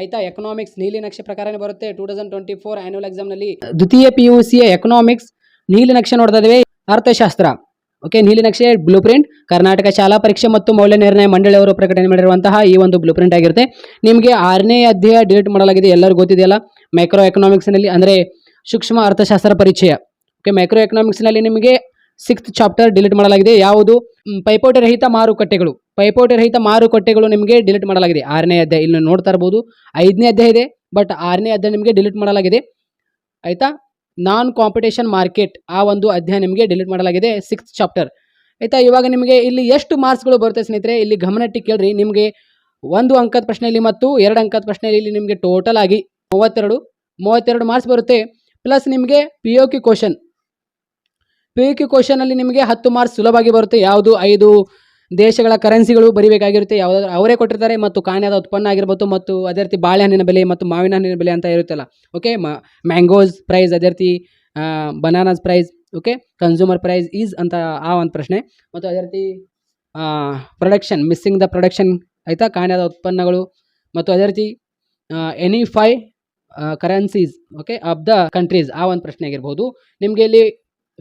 ಆಯ್ತಾ? ಎಕನಾಮಿಕ್ಸ್ ನೀಲಿ ನಕ್ಷೆ ಪ್ರಕಾರನೇ ಬರುತ್ತೆ. Two thousand twenty four annual ಎಕ್ಸಾಮ್ನಲ್ಲಿ ದ್ವಿತೀಯ ಪಿ ಯು ಸಿಯ ಎಕನಾಮಿಕ್ಸ್ ನೀಲಿ ನಕ್ಷೆ ನೋಡ್ತಾ ಅರ್ಥಶಾಸ್ತ್ರ. ಓಕೆ ನೀಲಿ ನಕ್ಷೆ ಬ್ಲೂ ಪ್ರಿಂಟ್ ಕರ್ನಾಟಕ ಶಾಲಾ ಪರೀಕ್ಷೆ ಮತ್ತು ಮೌಲ್ಯ ನಿರ್ಣಯ ಮಂಡಳಿಯವರು ಪ್ರಕಟಣೆ ಮಾಡಿರುವಂತಹ ಈ ಒಂದು ಬ್ಲೂ ಪ್ರಿಂಟ್ ಆಗಿರುತ್ತೆ. ನಿಮಗೆ ಆರನೇ ಅಧ್ಯಾಯ ಡಿಲೀಟ್ ಮಾಡಲಾಗಿದೆ. ಎಲ್ಲರಿಗೂ ಗೊತ್ತಿದೆಯಲ್ಲ? ಮೈಕ್ರೋ ಎಕನಾಮಿಕ್ಸ್ನಲ್ಲಿ ಅಂದರೆ ಸೂಕ್ಷ್ಮ ಅರ್ಥಶಾಸ್ತ್ರ ಪರಿಚಯ ಓಕೆ ಮೈಕ್ರೋ ಎಕನಾಮಿಕ್ಸ್ನಲ್ಲಿ ನಿಮಗೆ ಸಿಕ್ಸ್ತ್ ಚಾಪ್ಟರ್ ಡಿಲೀಟ್ ಮಾಡಲಾಗಿದೆ. ಯಾವುದು? ಪೈಪೋಟಿ ರಹಿತ ಮಾರುಕಟ್ಟೆಗಳು. ಪೈಪೋಟಿ ರಹಿತ ಮಾರುಕಟ್ಟೆಗಳು ನಿಮಗೆ ಡಿಲೀಟ್ ಮಾಡಲಾಗಿದೆ. ಆರನೇ ಅಧ್ಯಾಯ ಇಲ್ಲಿ ನೋಡ್ತಾ ಇರ್ಬೋದು. ಐದನೇ ಅಧ್ಯಾಯ ಇದೆ ಬಟ್ ಆರನೇ ಅಧ್ಯಾಯ ನಿಮಗೆ ಡಿಲೀಟ್ ಮಾಡಲಾಗಿದೆ. ಆಯಿತಾ? ನಾನ್ ಕಾಂಪಿಟೇಷನ್ ಮಾರ್ಕೆಟ್ ಆ ಒಂದು ಅಧ್ಯಾಯ ನಿಮಗೆ ಡಿಲೀಟ್ ಮಾಡಲಾಗಿದೆ ಸಿಕ್ಸ್ತ್ ಚಾಪ್ಟರ್ ಆಯಿತಾ? ಇವಾಗ ನಿಮಗೆ ಇಲ್ಲಿ ಎಷ್ಟು ಮಾರ್ಕ್ಸ್ಗಳು ಬರುತ್ತೆ ಸ್ನೇಹಿತರೆ? ಇಲ್ಲಿ ಗಮನಟ್ಟಿ ಕೇಳ್ರಿ ನಿಮಗೆ ಒಂದು ಅಂಕದ ಪ್ರಶ್ನೆಯಲ್ಲಿ ಮತ್ತು ಎರಡು ಅಂಕದ ಪ್ರಶ್ನೆಯಲ್ಲಿ ಇಲ್ಲಿ ನಿಮಗೆ ಟೋಟಲ್ ಆಗಿ ಮೂವತ್ತೆರಡು ಮೂವತ್ತೆರಡು ಮಾರ್ಕ್ಸ್ ಬರುತ್ತೆ. ಪ್ಲಸ್ ನಿಮಗೆ P O Q question P U Q ಕ್ವಶನಲ್ಲಿ ನಿಮಗೆ ಹತ್ತು ಮಾರ್ಕ್ಸ್ ಸುಲಭವಾಗಿ ಬರುತ್ತೆ. ಯಾವುದು? ಐದು ದೇಶಗಳ ಕರೆನ್ಸಿಗಳು ಬರಿಬೇಕಾಗಿರುತ್ತೆ. ಯಾವುದಾದ್ರು ಅವರೇ ಕೊಟ್ಟಿರ್ತಾರೆ ಮತ್ತು ಕಾಣ್ಯದ ಉತ್ಪನ್ನ ಆಗಿರ್ಬೋದು ಮತ್ತು ಅದೇ ರೀತಿ ಬಾಳೆಹಣ್ಣಿನ ಬೆಲೆ ಮತ್ತು ಮಾವಿನ ಹಣ್ಣಿನ ಬೆಲೆ ಅಂತ ಇರುತ್ತಲ್ಲ. ಓಕೆ ಮ್ಯಾಂಗೋಸ್ ಪ್ರೈಸ್ ಅದೇ ರೀತಿ bananas price okay consumer price is ಅಂತ ಆ ಒಂದು ಪ್ರಶ್ನೆ. ಮತ್ತು ಅದೇ ರೀತಿ ಪ್ರೊಡಕ್ಷನ್ ಮಿಸ್ಸಿಂಗ್ ದ ಪ್ರೊಡಕ್ಷನ್ ಆಯಿತಾ? ಕಾಣ್ಯದ ಉತ್ಪನ್ನಗಳು ಮತ್ತು ಅದೇ ರೀತಿ any five currencies okay of the countries ಆ ಒಂದು ಪ್ರಶ್ನೆ ಆಗಿರ್ಬೋದು. ನಿಮಗೆ ಇಲ್ಲಿ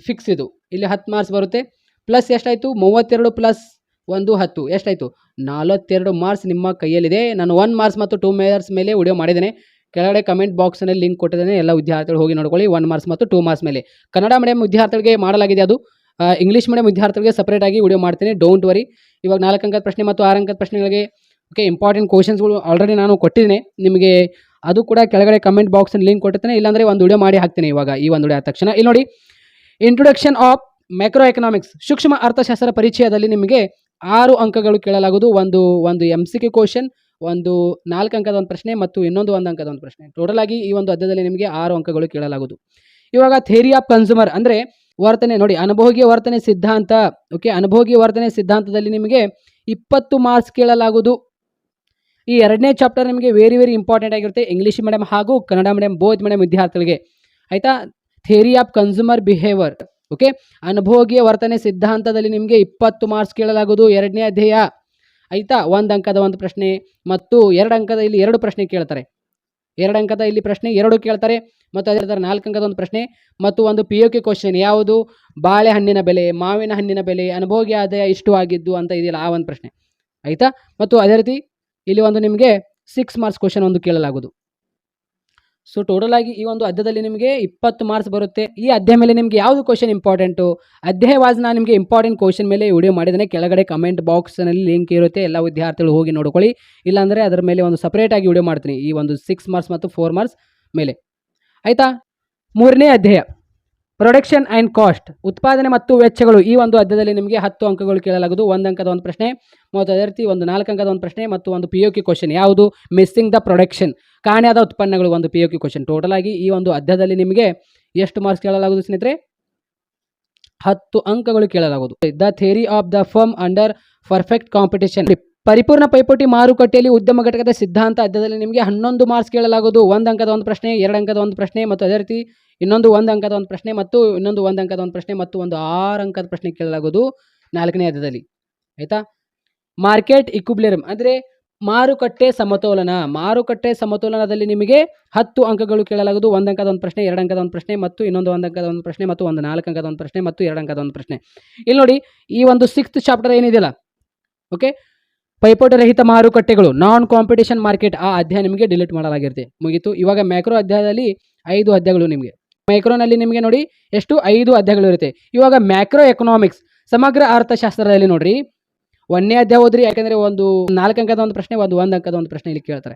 ಫಿಕ್ಸ್ ಇದು. ಇಲ್ಲಿ ಹತ್ತು ಮಾರ್ಕ್ಸ್ ಬರುತ್ತೆ. ಪ್ಲಸ್ ಎಷ್ಟಾಯಿತು? ಮೂವತ್ತೆರಡು ಪ್ಲಸ್ ಒಂದು ಹತ್ತು. ಎಷ್ಟಾಯಿತು? ನಲವತ್ತೆರಡು ಮಾರ್ಕ್ಸ್ ನಿಮ್ಮ ಕೈಯಲ್ಲಿದೆ. ನಾನು ಒನ್ ಮಾರ್ಕ್ಸ್ ಮತ್ತು ಟೂ ಮೇಯರ್ಸ್ ಮೇಲೆ ವಿಡಿಯೋ ಮಾಡಿದ್ದೇನೆ. ಕೆಳಗಡೆ ಕಮೆಂಟ್ ಬಾಕ್ಸ್ನಲ್ಲಿ ಲಿಂಕ್ ಕೊಟ್ಟಿದ್ದೇನೆ. ಎಲ್ಲ ವಿದ್ಯಾರ್ಥಿಗಳು ಹೋಗಿ ನೋಡ್ಕೊಳ್ಳಿ. ಒನ್ ಮಾರ್ಕ್ಸ್ ಮತ್ತು ಟೂ ಮಾರ್ಕ್ಸ್ ಮೇಲೆ. ಕನ್ನಡ ಮೀಡಿಯಂ ವಿದ್ಯಾರ್ಥಿಗಳಿಗೆ ಮಾಡಲಾಗಿದೆ ಅದು. ಇಂಗ್ಲೀಷ್ ಮೀಡಿಯಂ ವಿದ್ಯಾರ್ಥಿಗಳಿಗೆ ಸಪ್ರೇಟಾಗಿ ವಿಡಿಯೋ ಮಾಡ್ತೀನಿ. ಡೋಂಟ್ ವರಿ ಇವಾಗ ನಾಲ್ಕು ಅಂಕದ ಪ್ರಶ್ನೆ ಮತ್ತು ಆರು ಅಂಕದ ಪ್ರಶ್ನೆಗಳಿಗೆ ಓಕೆ ಇಂಪಾರ್ಟೆಂಟ್ ಕ್ವಶನ್ಸ್ಗಳು ಆಲ್ರೆಡಿ ನಾನು ಕೊಟ್ಟಿದ್ದೇನೆ. ನಿಮಗೆ ಅದು ಕೂಡ ಕೆಳಗಡೆ ಕಮೆಂಟ್ ಬಾಕ್ಸಲ್ಲಿ ಲಿಂಕ್ ಕೊಟ್ಟಿರ್ತೇನೆ. ಇಲ್ಲಾಂದರೆ ಒಂದು ವಿಡಿಯೋ ಮಾಡಿ ಹಾಕ್ತೀನಿ ಇವಾಗ. ಈ ಒಂದು ವಿಡಿಯೋ ಆದ ತಕ್ಷಣ. ಇಲ್ಲಿ ನೋಡಿ. ಇಂಟ್ರೊಡಕ್ಷನ್ ಆಫ್ ಮೈಕ್ರೋ ಎಕನಾಮಿಕ್ಸ್ ಸೂಕ್ಷ್ಮ ಅರ್ಥಶಾಸ್ತ್ರ ಪರಿಚಯದಲ್ಲಿ ನಿಮಗೆ ಆರು ಅಂಕಗಳು ಕೇಳಲಾಗುವುದು. ಒಂದು ಒಂದು ಎಂ ಸಿ ಕ್ವಶನ್ ಒಂದು ನಾಲ್ಕು ಅಂಕದ ಒಂದು ಪ್ರಶ್ನೆ ಮತ್ತು ಇನ್ನೊಂದು ಒಂದು ಅಂಕದ ಒಂದು ಪ್ರಶ್ನೆ. ಟೋಟಲ್ ಆಗಿ ಈ ಒಂದು ಅಧ್ಯದಲ್ಲಿ ನಿಮಗೆ ಆರು ಅಂಕಗಳು ಕೇಳಲಾಗುವುದು. ಇವಾಗ ಥೇರಿ ಆಫ್ ಕನ್ಸ್ಯೂಮರ್ ಅಂದರೆ ವರ್ತನೆ. ನೋಡಿ ಅನುಭೋಗಿ ವರ್ತನೆ ಸಿದ್ಧಾಂತ. ಓಕೆ ಅನುಭೋಗಿ ವರ್ತನೆ ಸಿದ್ಧಾಂತದಲ್ಲಿ ನಿಮಗೆ ಇಪ್ಪತ್ತು ಮಾರ್ಕ್ಸ್ ಕೇಳಲಾಗುವುದು. ಈ ಎರಡನೇ ಚಾಪ್ಟರ್ ನಿಮಗೆ ವೆರಿ ವೆರಿ ಇಂಪಾರ್ಟೆಂಟ್ ಆಗಿರುತ್ತೆ. ಇಂಗ್ಲೀಷ್ ಮೀಡಿಯಂ ಹಾಗೂ ಕನ್ನಡ ಮೀಡಿಯಂ ಬೋತ್ ಮೀಡಿಯಂ ವಿದ್ಯಾರ್ಥಿಗಳಿಗೆ. ಆಯಿತಾ? Theory of consumer behaviour okay? ಅನುಭೋಗಿಯ ವರ್ತನೆ ಸಿದ್ಧಾಂತದಲ್ಲಿ ನಿಮಗೆ ಇಪ್ಪತ್ತು ಮಾರ್ಕ್ಸ್ ಕೇಳಲಾಗುವುದು. ಎರಡನೇ ಅಧ್ಯಾಯ. ಆಯಿತಾ? ಒಂದು ಅಂಕದ ಒಂದು ಪ್ರಶ್ನೆ ಮತ್ತು ಎರಡು ಅಂಕದ ಇಲ್ಲಿ ಎರಡು ಪ್ರಶ್ನೆ ಕೇಳ್ತಾರೆ. ಎರಡು ಅಂಕದ ಇಲ್ಲಿ ಪ್ರಶ್ನೆ, ಎರಡು ಕೇಳ್ತಾರೆ ಮತ್ತು ಅದೇ ಥರ ನಾಲ್ಕು ಅಂಕದ ಒಂದು ಪ್ರಶ್ನೆ ಮತ್ತು ಒಂದು ಪಿ ಯು ಕೆ ಕ್ವಶನ್ ಯಾವುದು? ಬಾಳೆಹಣ್ಣಿನ ಬೆಲೆ, ಮಾವಿನ ಹಣ್ಣಿನ ಬೆಲೆ ಅನುಭೋಗಿ ಆದಾಯ ಇಷ್ಟು ಆಗಿದ್ದು ಅಂತ ಇದೆಯಲ್ಲ ಆ ಒಂದು ಪ್ರಶ್ನೆ. ಆಯಿತಾ? ಮತ್ತು ಅದೇ ರೀತಿ ಇಲ್ಲಿ ಒಂದು ನಿಮಗೆ ಸಿಕ್ಸ್ ಮಾರ್ಕ್ಸ್ ಕ್ವಶನ್ ಒಂದು ಕೇಳಲಾಗುವುದು. ಸೊ ಟೋಟಲ್ ಆಗಿ ಈ ಒಂದು ಅಧ್ಯಾಯದಲ್ಲಿ ನಿಮಗೆ ಇಪ್ಪತ್ತು ಮಾರ್ಕ್ಸ್ ಬರುತ್ತೆ. ಈ ಅಧ್ಯಾಯ ಮೇಲೆ ನಿಮಗೆ ಯಾವುದು ಕ್ವಶನ್ ಇಂಪಾರ್ಟೆಂಟು ಅಧ್ಯಾಯ ವಾಸ್ ನಾನು ನಿಮಗೆ ಇಂಪಾರ್ಟೆಂಟ್ ಕ್ವಶನ್ ಮೇಲೆ ವಿಡಿಯೋ ಮಾಡಿದ್ದೇನೆ. ಕೆಳಗಡೆ ಕಮೆಂಟ್ ಬಾಕ್ಸ್ನಲ್ಲಿ ಲಿಂಕ್ ಇರುತ್ತೆ. ಎಲ್ಲ ವಿದ್ಯಾರ್ಥಿಗಳು ಹೋಗಿ ನೋಡ್ಕೊಳ್ಳಿ. ಇಲ್ಲಾಂದರೆ ಅದರ ಮೇಲೆ ಒಂದು ಸಪ್ರೇಟಾಗಿ ವಿಡಿಯೋ ಮಾಡ್ತೀನಿ. ಈ ಒಂದು ಸಿಕ್ಸ್ ಮಾರ್ಕ್ಸ್ ಮತ್ತು ಫೋರ್ ಮಾರ್ಕ್ಸ್ ಮೇಲೆ. ಆಯಿತಾ? ಮೂರನೇ ಅಧ್ಯಾಯ. ಪ್ರೊಡಕ್ಷನ್ ಆ್ಯಂಡ್ ಕಾಸ್ಟ್ ಉತ್ಪಾದನೆ ಮತ್ತು ವೆಚ್ಚಗಳು. ಈ ಒಂದು ಅಧ್ಯದಲ್ಲಿ ನಿಮಗೆ ಹತ್ತು ಅಂಕಗಳು ಕೇಳಲಾಗುವುದು. ಒಂದು ಅಂಕದ ಒಂದು ಪ್ರಶ್ನೆ ಮತ್ತು ಅದೇ ರೀತಿ ಒಂದು ನಾಲ್ಕು ಅಂಕದ ಒಂದು ಪ್ರಶ್ನೆ ಮತ್ತು ಒಂದು ಪಿ ಯು ಕ್ಯೂ ಕ್ವಶನ್ ಯಾವುದು? ಮಿಸ್ಸಿಂಗ್ ದ ಪ್ರೊಡಕ್ಷನ್ ಕಾಣೆಯಾದ ಉತ್ಪನ್ನಗಳು ಒಂದು P U Q question total ಆಗಿ ಈ ಒಂದು ಅಧ್ಯದಲ್ಲಿ ನಿಮಗೆ ಎಷ್ಟು ಮಾರ್ಕ್ಸ್ ಕೇಳಲಾಗುವುದು ಸ್ನೇಹಿತರೆ? ಹತ್ತು ಅಂಕಗಳು ಕೇಳಲಾಗುವುದು. The theory of the firm under perfect competition ಪರಿಪೂರ್ಣ ಪೈಪೋಟಿ ಮಾರುಕಟ್ಟೆಯಲ್ಲಿ ಉದ್ಯಮ ಘಟಕದ ಸಿದ್ಧಾಂತ ಅಧ್ಯದಲ್ಲಿ ನಿಮಗೆ ಹನ್ನೊಂದು ಮಾರ್ಕ್ಸ್ ಕೇಳಲಾಗುವುದು. ಒಂದು ಅಂಕದ ಒಂದು ಪ್ರಶ್ನೆ, ಎರಡು ಅಂಕದ ಒಂದು ಪ್ರಶ್ನೆ ಮತ್ತು ಅದೇ ರೀತಿ ಇನ್ನೊಂದು ಒಂದು ಅಂಕದ ಒಂದು ಪ್ರಶ್ನೆ ಮತ್ತು ಇನ್ನೊಂದು ಒಂದು ಅಂಕದ ಒಂದು ಪ್ರಶ್ನೆ ಮತ್ತು ಒಂದು ಆರು ಅಂಕದ ಪ್ರಶ್ನೆ ಕೇಳಲಾಗುವುದು ನಾಲ್ಕನೇ ಅಧ್ಯದಲ್ಲಿ ಆಯಿತಾ? ಮಾರ್ಕೆಟ್ ಇಕ್ಯುಬ್ಲೇರಮ್ ಅಂದರೆ ಮಾರುಕಟ್ಟೆ ಸಮತೋಲನ. ಮಾರುಕಟ್ಟೆ ಸಮತೋಲನದಲ್ಲಿ ನಿಮಗೆ ಹತ್ತು ಅಂಕಗಳು ಕೇಳಲಾಗುವುದು. ಒಂದು ಅಂಕದ ಒಂದು ಪ್ರಶ್ನೆ, ಎರಡು ಅಂಕದ ಒಂದು ಪ್ರಶ್ನೆ ಮತ್ತು ಇನ್ನೊಂದು ಒಂದು ಅಂಕದ ಒಂದು ಪ್ರಶ್ನೆ ಮತ್ತು ಒಂದು ನಾಲ್ಕು ಅಂಕದ ಒಂದು ಪ್ರಶ್ನೆ ಮತ್ತು ಎರಡು ಅಂಕದ ಒಂದು ಪ್ರಶ್ನೆ. ಇಲ್ಲಿ ನೋಡಿ, ಈ ಒಂದು ಸಿಕ್ಸ್ತ್ ಚಾಪ್ಟರ್ ಏನಿದೆಯಲ್ಲ? ಓಕೆ ಪೈಪೋಟಿ ರಹಿತ ಮಾರುಕಟ್ಟೆಗಳು ನಾನ್ ಕಾಂಪಿಟೇಷನ್ ಮಾರ್ಕೆಟ್ ಆ ಅಧ್ಯಾಯ ನಿಮಗೆ ಡಿಲೀಟ್ ಮಾಡಲಾಗಿರುತ್ತೆ. ಮುಗಿತು. ಇವಾಗ ಮ್ಯಾಕ್ರೋ ಅಧ್ಯಾಯದಲ್ಲಿ ಐದು ಅಧ್ಯಾಯಗಳು ನಿಮಗೆ. ಮೈಕ್ರೋನಲ್ಲಿ ನಿಮಗೆ ನೋಡಿ ಎಷ್ಟು ಐದು ಅಧ್ಯಾಯಗಳು ಇರುತ್ತೆ. ಇವಾಗ ಮ್ಯಾಕ್ರೋ ಎಕನಾಮಿಕ್ಸ್ ಸಮಗ್ರ ಅರ್ಥಶಾಸ್ತ್ರದಲ್ಲಿ ನೋಡ್ರಿ. ಒಂದನೇ ಅಧ್ಯಾಯ ಓದ್ರಿ, ಯಾಕಂದ್ರೆ ಒಂದು ನಾಲ್ಕು ಅಂಕದ ಒಂದು ಪ್ರಶ್ನೆ, ಒಂದು ಒಂದು ಅಂಕದ ಒಂದು ಪ್ರಶ್ನೆ ಇಲ್ಲಿ ಕೇಳ್ತಾರೆ.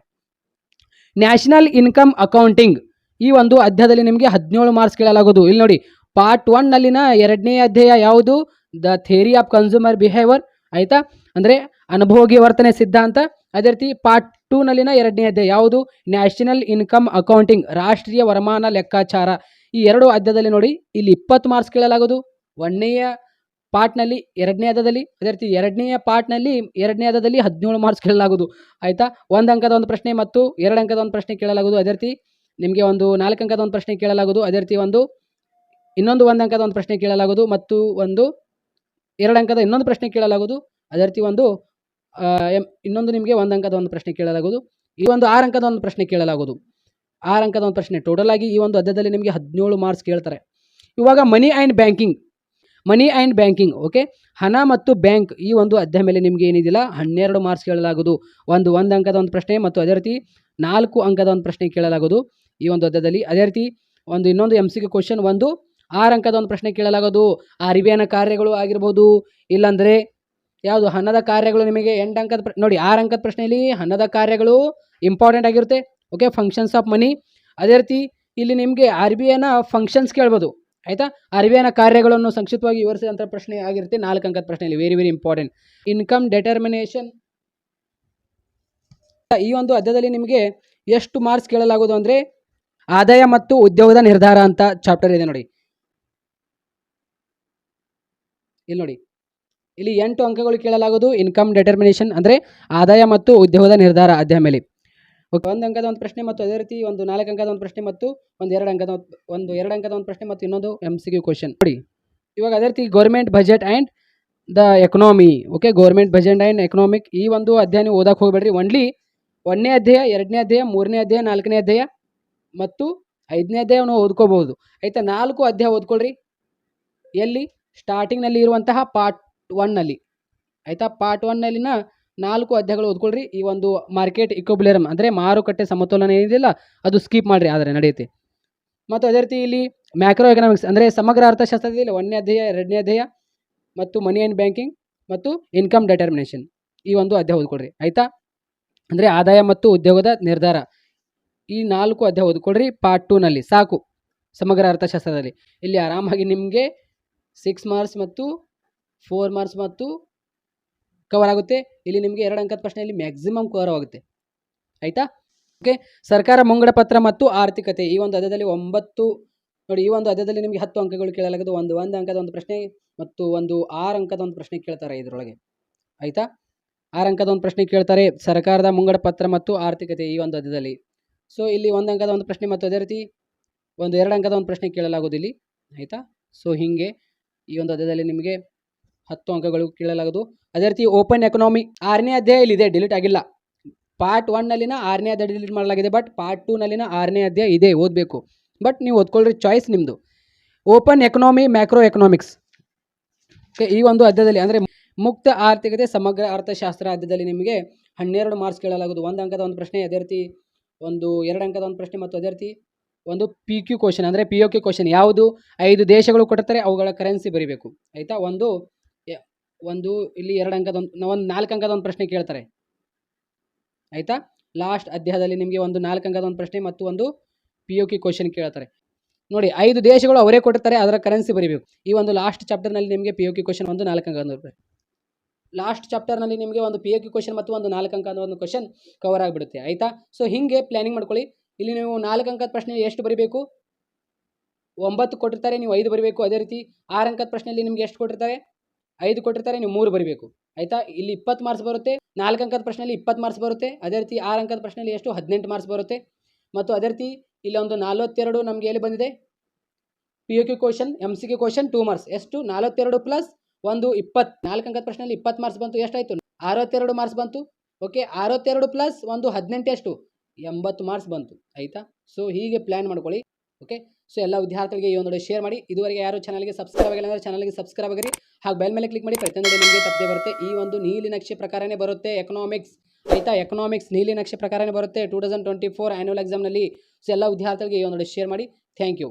ನ್ಯಾಷನಲ್ ಇನ್ಕಮ್ ಅಕೌಂಟಿಂಗ್ ಈ ಒಂದು ಅಧ್ಯಾಯದಲ್ಲಿ ನಿಮಗೆ ಹದಿನೇಳು ಮಾರ್ಕ್ಸ್ ಕೇಳಲಾಗೋದು ಇಲ್ಲಿ ನೋಡಿ ಪಾರ್ಟ್ ಒನ್ನಲ್ಲಿನ ಎರಡನೇ ಅಧ್ಯಾಯ ಯಾವುದು? The theory of consumer behaviour ಆಯಿತಾ? ಅಂದರೆ ಅನುಭೋಗಿ ವರ್ತನೆ ಸಿದ್ಧಾಂತ. ಅದೇ ರೀತಿ ಪಾರ್ಟ್ ಟೂನಲ್ಲಿನ ಎರಡನೇ ಅಧ್ಯಾಯ ಯಾವುದು? ನ್ಯಾಷನಲ್ ಇನ್ಕಮ್ ಅಕೌಂಟಿಂಗ್ ರಾಷ್ಟ್ರೀಯ ವರಮಾನ ಲೆಕ್ಕಾಚಾರ. ಈ ಎರಡು ಅಧ್ಯಾಯದಲ್ಲಿ ನೋಡಿ, ಇಲ್ಲಿ ಇಪ್ಪತ್ತು ಮಾರ್ಕ್ಸ್ ಕೇಳಲಾಗೋದು ಒಂದನೆಯ ಪಾರ್ಟ್ನಲ್ಲಿ ಎರಡನೇ ಅಧ್ಯದಲ್ಲಿ ಅದೇ ರೀತಿ ಎರಡನೆಯ ಪಾರ್ಟ್ನಲ್ಲಿ ಎರಡನೇ ಹದದಲ್ಲಿ ಹದಿನೇಳು ಮಾರ್ಕ್ಸ್ ಕೇಳಲಾಗುವುದು. ಆಯಿತಾ? ಒಂದು ಅಂಕದ ಒಂದು ಪ್ರಶ್ನೆ ಮತ್ತು ಎರಡು ಅಂಕದ ಒಂದು ಪ್ರಶ್ನೆ ಕೇಳಲಾಗುವುದು. ಅದೇ ರೀತಿ ನಿಮಗೆ ಒಂದು ನಾಲ್ಕು ಅಂಕದ ಒಂದು ಪ್ರಶ್ನೆ ಕೇಳಲಾಗುವುದು. ಅದೇ ರೀತಿ ಒಂದು ಇನ್ನೊಂದು ಒಂದು ಅಂಕದ ಒಂದು ಪ್ರಶ್ನೆ ಕೇಳಲಾಗೋದು ಮತ್ತು ಒಂದು ಎರಡು ಅಂಕದ ಇನ್ನೊಂದು ಪ್ರಶ್ನೆ ಕೇಳಲಾಗೋದು ಅದೇ ರೀತಿ ಒಂದು ಇನ್ನೊಂದು ನಿಮಗೆ ಒಂದು ಅಂಕದ ಒಂದು ಪ್ರಶ್ನೆ ಕೇಳಲಾಗೋದು ಈ ಒಂದು ಆರು ಅಂಕದ ಒಂದು ಪ್ರಶ್ನೆ ಕೇಳಲಾಗುವುದು. ಆರು ಅಂಕದ ಒಂದು ಪ್ರಶ್ನೆ. ಟೋಟಲ್ ಆಗಿ ಈ ಒಂದು ಅಧ್ಯಾಯದಲ್ಲಿ ನಿಮಗೆ ಹದಿನೇಳು ಮಾರ್ಕ್ಸ್ ಕೇಳ್ತಾರೆ. ಇವಾಗ money and banking money and banking okay ಹಣ ಮತ್ತು ಬ್ಯಾಂಕ್ ಈ ಒಂದು ಅಧ್ಯಾಯ ಮೇಲೆ ನಿಮಗೆ ಏನಿದಿಲ್ಲ? ಹನ್ನೆರಡು ಮಾರ್ಕ್ಸ್ ಕೇಳಲಾಗುವುದು. ಒಂದು ಒಂದು ಅಂಕದ ಒಂದು ಪ್ರಶ್ನೆ ಮತ್ತು ಅದೇ ರೀತಿ ನಾಲ್ಕು ಅಂಕದ ಒಂದು ಪ್ರಶ್ನೆ ಕೇಳಲಾಗೋದು ಈ ಒಂದು ಅಧ್ಯದಲ್ಲಿ ಅದೇ ರೀತಿ ಒಂದು ಇನ್ನೊಂದು ಎಂ ಸಿ ಕೆ ಕ್ವಶನ್ ಒಂದು ಆರು ಅಂಕದ ಒಂದು ಪ್ರಶ್ನೆ ಕೇಳಲಾಗೋದು ಆ ಅರಿವಿನ ಕಾರ್ಯಗಳು ಆಗಿರ್ಬೋದು, ಇಲ್ಲಾಂದರೆ ಯಾವುದು ಹಣದ ಕಾರ್ಯಗಳು ನಿಮಗೆ ಎಂಟು ಅಂಕದ ನೋಡಿ ಆರು ಅಂಕದ ಪ್ರಶ್ನೆಯಲ್ಲಿ ಹಣದ ಕಾರ್ಯಗಳು ಇಂಪಾರ್ಟೆಂಟ್ ಆಗಿರುತ್ತೆ. ಓಕೆ ಫಂಕ್ಷನ್ಸ್ ಆಫ್ ಮನಿ ಅದೇ ರೀತಿ ಇಲ್ಲಿ ನಿಮಗೆ ಆರ್ ಬಿ ಐನ ಫಂಕ್ಷನ್ಸ್ ಕೇಳ್ಬೋದು. ಆಯಿತಾ? ಆರ್ ಬಿ ಐನ ಕಾರ್ಯಗಳನ್ನು ಸಂಕ್ಷಿಪ್ತವಾಗಿ ವಿವರಿಸಿದಂಥ ಪ್ರಶ್ನೆ ಆಗಿರುತ್ತೆ. ನಾಲ್ಕು ಅಂಕದ ಪ್ರಶ್ನೆಯಲ್ಲಿ very very important income determination ಈ ಒಂದು ಅಧ್ಯದಲ್ಲಿ ನಿಮಗೆ ಎಷ್ಟು ಮಾರ್ಕ್ಸ್ ಕೇಳಲಾಗುವುದು ಅಂದರೆ ಆದಾಯ ಮತ್ತು ಉದ್ಯೋಗದ ನಿರ್ಧಾರ ಅಂತ ಚಾಪ್ಟರ್ ಇದೆ ನೋಡಿ. ಇಲ್ಲಿ ನೋಡಿ. ಇಲ್ಲಿ ಎಂಟು ಅಂಕಗಳು ಕೇಳಲಾಗುವುದು. ಇನ್ಕಮ್ ಡೆಟರ್ಮಿನೇಷನ್ ಅಂದರೆ ಆದಾಯ ಮತ್ತು ಉದ್ಯೋಗದ ನಿರ್ಧಾರ ಅಧ್ಯಾಯ ಮೇಲೆ. ಓಕೆ. ಒಂದು ಅಂಕದ ಒಂದು ಪ್ರಶ್ನೆ ಮತ್ತು ಅದೇ ರೀತಿ ಒಂದು ನಾಲ್ಕು ಅಂಕದ ಒಂದು ಪ್ರಶ್ನೆ ಮತ್ತು ಒಂದು ಎರಡು ಅಂಕದ ಒಂದು- ಎರಡು ಅಂಕದ ಒಂದು ಪ್ರಶ್ನೆ ಮತ್ತು ಇನ್ನೊಂದು ಎಂ ಸಿ ಕ್ಯೂ ಕ್ವಶನ್ ನೋಡಿ, ಇವಾಗ ಅದೇ ರೀತಿ government budget and the economy okay government budget and economic ಈ ಒಂದು ಅಧ್ಯಾಯ ನೀವು ಓದಕ್ಕೆ ಹೋಗಬೇಡ್ರಿ. ಒನ್ಲಿ ಒಂದನೇ ಅಧ್ಯಾಯ, ಎರಡನೇ ಅಧ್ಯಾಯ, ಮೂರನೇ ಅಧ್ಯಾಯ, ನಾಲ್ಕನೇ ಅಧ್ಯಾಯ ಮತ್ತು ಐದನೇ ಅಧ್ಯಾಯವನ್ನು ಓದ್ಕೋಬಹುದು. ಆಯಿತಾ? ನಾಲ್ಕು ಅಧ್ಯಾಯ ಓದ್ಕೊಳ್ರಿ. ಎಲ್ಲಿ? ಸ್ಟಾರ್ಟಿಂಗ್ನಲ್ಲಿ ಇರುವಂತಹ ಪಾರ್ಟ್ ಒನ್ನಲ್ಲಿ ಆಯಿತಾ? ಪಾರ್ಟ್ ಒನ್ನಲ್ಲಿನ ನಾಲ್ಕು ಅಧ್ಯಾಯಗಳು ಓದ್ಕೊಳ್ರಿ. ಈ ಒಂದು ಮಾರ್ಕೆಟ್ ಇಕೋಬ್ಲಿಯರಮ್ ಅಂದರೆ ಮಾರುಕಟ್ಟೆ ಸಮತೋಲನ ಏನಿದೆಯಲ್ಲ, ಅದು ಸ್ಕಿಪ್ ಮಾಡಿರಿ ಆದರೆ ನಡೆಯುತ್ತೆ. ಮತ್ತು ಅದೇ ರೀತಿ ಇಲ್ಲಿ ಮ್ಯಾಕ್ರೋ ಎಕನಾಮಿಕ್ಸ್ ಅಂದರೆ ಸಮಗ್ರ ಅರ್ಥಶಾಸ್ತ್ರದಲ್ಲಿ ಒಂದನೇ ಅಧ್ಯಾಯ, ಎರಡನೇ ಅಧ್ಯಾಯ ಮತ್ತು ಮನಿ ಆ್ಯಂಡ್ ಬ್ಯಾಂಕಿಂಗ್ ಮತ್ತು ಇನ್ಕಮ್ ಡೆಟರ್ಮಿನೇಷನ್ ಈ ಒಂದು ಅಧ್ಯಾಯ ಓದ್ಕೊಳ್ರಿ. ಆಯಿತಾ? ಅಂದರೆ ಆದಾಯ ಮತ್ತು ಉದ್ಯೋಗದ ನಿರ್ಧಾರ. ಈ ನಾಲ್ಕು ಅಧ್ಯಾಯ ಓದ್ಕೊಳ್ರಿ ಪಾರ್ಟ್ ಟೂನಲ್ಲಿ ಸಾಕು ಸಮಗ್ರ ಅರ್ಥಶಾಸ್ತ್ರದಲ್ಲಿ. ಇಲ್ಲಿ ಆರಾಮಾಗಿ ನಿಮಗೆ ಸಿಕ್ಸ್ ಮಾರ್ಕ್ಸ್ ಮತ್ತು ಫೋರ್ ಮಾರ್ಕ್ಸ್ ಮತ್ತು ಕವರ್ ಆಗುತ್ತೆ. ಇಲ್ಲಿ ನಿಮಗೆ ಎರಡು ಅಂಕದ ಪ್ರಶ್ನೆಯಲ್ಲಿ ಮ್ಯಾಕ್ಸಿಮಮ್ ಕವರ್ ಆಗುತ್ತೆ ಆಯಿತಾ? ಓಕೆ ಸರ್ಕಾರ ಮುಂಗಡ ಪತ್ರ ಮತ್ತು ಆರ್ಥಿಕತೆ. ಈ ಒಂದು ಅಧ್ಯದಲ್ಲಿ ಒಂಬತ್ತು, ನೋಡಿ, ಈ ಒಂದು ಅಧ್ಯದಲ್ಲಿ ನಿಮಗೆ ಹತ್ತು ಅಂಕಗಳು ಕೇಳಲಾಗದು. ಒಂದು ಒಂದು ಅಂಕದ ಒಂದು ಪ್ರಶ್ನೆ ಮತ್ತು ಒಂದು ಆರು ಅಂಕದ ಒಂದು ಪ್ರಶ್ನೆ ಕೇಳ್ತಾರೆ ಇದರೊಳಗೆ. ಆಯಿತಾ? ಆರು ಅಂಕದ ಒಂದು ಪ್ರಶ್ನೆ ಕೇಳ್ತಾರೆ ಸರ್ಕಾರದ ಮುಂಗಡ ಪತ್ರ ಮತ್ತು ಆರ್ಥಿಕತೆ ಈ ಒಂದು ಅಧ್ಯದಲ್ಲಿ ಸೊ ಇಲ್ಲಿ ಒಂದು ಅಂಕದ ಒಂದು ಪ್ರಶ್ನೆ ಮತ್ತು ಅದೇ ರೀತಿ ಒಂದು ಎರಡು ಅಂಕದ ಒಂದು ಪ್ರಶ್ನೆ ಕೇಳಲಾಗೋದು ಇಲ್ಲಿ. ಆಯಿತಾ? ಸೊ ಹೀಗೆ ಈ ಒಂದು ಅಧ್ಯದಲ್ಲಿ ನಿಮಗೆ ಹತ್ತು ಅಂಕಗಳು ಕೇಳಲಾಗದು. ಅದೇ ರೀತಿ ಓಪನ್ ಎಕನಾಮಿ ಆರನೇ ಅಧ್ಯಾಯ ಇಲ್ಲಿದೆ ಡಿಲೀಟ್ ಆಗಿಲ್ಲ. ಪಾರ್ಟ್ ಒನ್ನಲ್ಲಿನ ಆರನೇ ಅಧ್ಯಾಯ ಡಿಲೀಟ್ ಮಾಡಲಾಗಿದೆ, ಬಟ್ ಪಾರ್ಟ್ ಟೂನಲ್ಲಿನ ಆರನೇ ಅಧ್ಯಾಯ ಇದೆ, ಓದಬೇಕು. ಬಟ್ ನೀವು ಓದ್ಕೊಳ್ಳ್ರಿ ಚಾಯ್ಸ್ ನಿಮ್ಮದು ಓಪನ್ ಎಕನಾಮಿ, ಮ್ಯಾಕ್ರೋ ಎಕನಾಮಿಕ್ಸ್. ಈ ಒಂದು ಅಧ್ಯಾಯದಲ್ಲಿ, ಅಂದರೆ ಮುಕ್ತ ಆರ್ಥಿಕತೆ, ಸಮಗ್ರ ಅರ್ಥಶಾಸ್ತ್ರ ಅಧ್ಯದಲ್ಲಿ ನಿಮಗೆ ಹನ್ನೆರಡು ಮಾರ್ಕ್ಸ್ ಕೇಳಲಾಗುವುದು. ಒಂದು ಅಂಕದ ಒಂದು ಪ್ರಶ್ನೆ, ಅದೇ ರೀತಿ ಒಂದು, ಎರಡು ಅಂಕದ ಒಂದು ಪ್ರಶ್ನೆ ಮತ್ತು ಅದೇ ರೀತಿ ಒಂದು ಪಿ ಕ್ಯೂ ಕ್ವಶನ್ ಅಂದರೆ ಪಿ ಕ್ಯೂ ಕ್ವಶನ್ ಯಾವುದು? ಐದು ದೇಶಗಳು ಕೊಡ್ತಾರೆ ಅವುಗಳ ಕರೆನ್ಸಿ ಬರೀಬೇಕು. ಆಯಿತಾ? ಒಂದು ಒಂದು, ಇಲ್ಲಿ ಎರಡು ಅಂಕದ ಒಂದು ಒಂದು ನಾಲ್ಕು ಅಂಕದ ಒಂದು ಪ್ರಶ್ನೆ ಕೇಳ್ತಾರೆ. ಆಯಿತಾ? ಲಾಸ್ಟ್ ಅಧ್ಯಾಯದಲ್ಲಿ ನಿಮಗೆ ಒಂದು ನಾಲ್ಕು ಅಂಕದ ಒಂದು ಪ್ರಶ್ನೆ ಮತ್ತು ಒಂದು ಪಿ ಯು ಕಿ ಕ್ವಶನ್ ಕೇಳ್ತಾರೆ. ನೋಡಿ, ಐದು ದೇಶಗಳು ಅವರೇ ಕೊಟ್ಟಿರ್ತಾರೆ, ಅದರ ಕರೆನ್ಸಿ ಬರೀಬೇಕು. ಈ ಒಂದು ಲಾಸ್ಟ್ ಚಾಪ್ಟರ್ನಲ್ಲಿ ನಿಮಗೆ ಪಿ ಯು ಕಿ ಕ್ವಶನ್ ಒಂದು ನಾಲ್ಕು ಅಂಕದ ಒಂದು ಲಾಸ್ಟ್ ಚಾಪ್ಟರ್ನಲ್ಲಿ ನಿಮಗೆ ಒಂದು ಪಿ ಯು ಕಿ ಕ್ವಶನ್ ಮತ್ತು ಒಂದು ನಾಲ್ಕು ಅಂಕದ ಒಂದು ಕ್ವಶನ್ ಕವರ್ ಆಗಿಬಿಡುತ್ತೆ. ಆಯಿತಾ? ಸೊ ಹೀಗೆ ಪ್ಲ್ಯಾನಿಂಗ್ ಮಾಡ್ಕೊಳ್ಳಿ. ಇಲ್ಲಿ ನೀವು ನಾಲ್ಕು ಅಂಕದ ಪ್ರಶ್ನೆ ಎಷ್ಟು ಬರೀಬೇಕು? ಒಂಬತ್ತು ಕೊಟ್ಟಿರ್ತಾರೆ, ನೀವು ಐದು ಬರಿಬೇಕು. ಅದೇ ರೀತಿ ಆರು ಅಂಕದ ಪ್ರಶ್ನೆಯಲ್ಲಿ ನಿಮಗೆ ಎಷ್ಟು ಕೊಟ್ಟಿರ್ತಾರೆ? ಐದು ಕೊಟ್ಟಿರ್ತಾರೆ, ನೀವು ಮೂರು ಬರೀಬೇಕು. ಆಯಿತಾ? ಇಲ್ಲಿ ಇಪ್ಪತ್ತು ಮಾರ್ಕ್ಸ್ ಬರುತ್ತೆ, ನಾಲ್ಕು ಅಂಕದ ಪ್ರಶ್ನೆಯಲ್ಲಿ ಇಪ್ಪತ್ತು ಮಾರ್ಕ್ಸ್ ಬರುತ್ತೆ, ಅದೇ ರೀತಿ ಆರು ಅಂಕದ ಪ್ರಶ್ನೆಯಲ್ಲಿ ಎಷ್ಟು? ಹದಿನೆಂಟು ಮಾರ್ಕ್ಸ್ ಬರುತ್ತೆ. ಮತ್ತು ಅದೇ ರೀತಿ ಇಲ್ಲಿ ಒಂದು ನಲ್ವತ್ತೆರಡು ನಮಗೆ ಎಲ್ಲಿ ಬಂದಿದೆ? P U Q question M C Q question two marks ಎಷ್ಟು? ನಲವತ್ತೆರಡು ಪ್ಲಸ್ ಒಂದು ಇಪ್ಪತ್ತು. ನಾಲ್ಕು ಅಂಕದ ಪ್ರಶ್ನೆಯಲ್ಲಿ ಇಪ್ಪತ್ತು ಮಾರ್ಕ್ಸ್ ಬಂತು, ಎಷ್ಟಾಯಿತು? ಅರವತ್ತೆರಡು ಮಾರ್ಕ್ಸ್ ಬಂತು. ಓಕೆ, ಅರವತ್ತೆರಡು ಪ್ಲಸ್ ಒಂದು ಹದಿನೆಂಟು ಎಷ್ಟು? ಎಂಬತ್ತು ಮಾರ್ಕ್ಸ್ ಬಂತು. ಆಯಿತಾ? ಸೊ ಹೀಗೆ ಪ್ಲ್ಯಾನ್ ಮಾಡ್ಕೊಳ್ಳಿ. ಓಕೆ? ಸೊ ಎಲ್ಲ ವಿದ್ಯಾರ್ಥಿಗಳಿಗೆ ಈ ಒಂದು ಶೇರ್ ಮಾಡಿ. ಇದುವರೆಗೆ ಯಾರು ಚಾನಲ್ಗೆ ಸಬ್ಸ್ಕ್ರೈಬ್ ಆಗಿಲ್ಲ ಅಂದರೆ ಚಾನಲ್ಗೆ ಸಬ್ಸ್ಕ್ರೈಬ್ ಆಗಿರಿ. ಹಾಗೂ ಬೆಲ್ ಮೇಲೆ ಕ್ಲಿಕ್ ಮಾಡಿ ಪ್ರತಿಯೊಂದು ನಿಮಗೆ ತಪ್ಪದೆ ಬರುತ್ತೆ. ಈ ಒಂದು ನೀಲಿ ನಕ್ಷೆ ಪ್ರಕಾರನೇ ಬರುತ್ತೆ ಎಕನಾಮಿಕ್ಸ್ ಆಯಿತಾ? ಎಕನಾಮಿಕ್ಸ್ ನೀಲಿ ನಕ್ಷೆ ಪ್ರಕಾರನೇ ಬರುತ್ತೆ. Two thousand twenty four annual ಎಕ್ಸಾಮ್ನಲ್ಲಿ so ಎಲ್ಲ ವಿದ್ಯಾರ್ಥಿಗಳಿಗೆ ಈ ಒಂದು ಶೇರ್ ಮಾಡಿ. Thank you